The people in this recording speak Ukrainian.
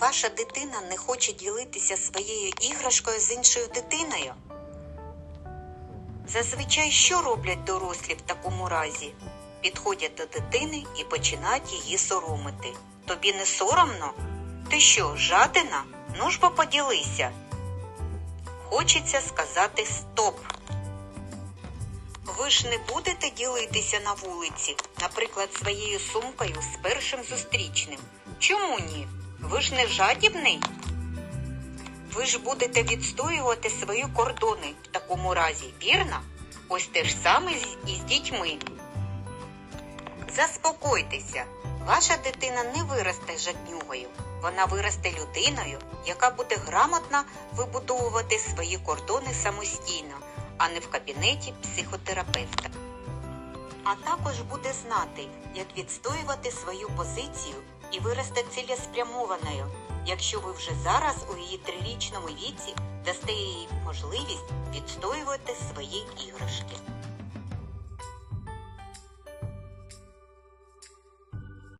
Ваша дитина не хоче ділитися своєю іграшкою з іншою дитиною? Зазвичай що роблять дорослі в такому разі? Підходять до дитини і починають її соромити. Тобі не соромно? Ти що, жадина? Ну ж бо поділися. Хочеться сказати стоп. Ви ж не будете ділитися на вулиці, наприклад, своєю сумкою з першим зустрічним. Чому ні? Ви ж не жадібний? Ви ж будете відстоювати свої кордони в такому разі, вірно? Ось те ж саме з- і з дітьми. Заспокойтеся, ваша дитина не виросте жаднюгою. Вона виросте людиною, яка буде грамотно вибудовувати свої кордони самостійно, а не в кабінеті психотерапевта. А також буде знати, як відстоювати свою позицію і виросте цілеспрямованою, якщо ви вже зараз у її трирічному віці дасте їй можливість відстоювати свої іграшки.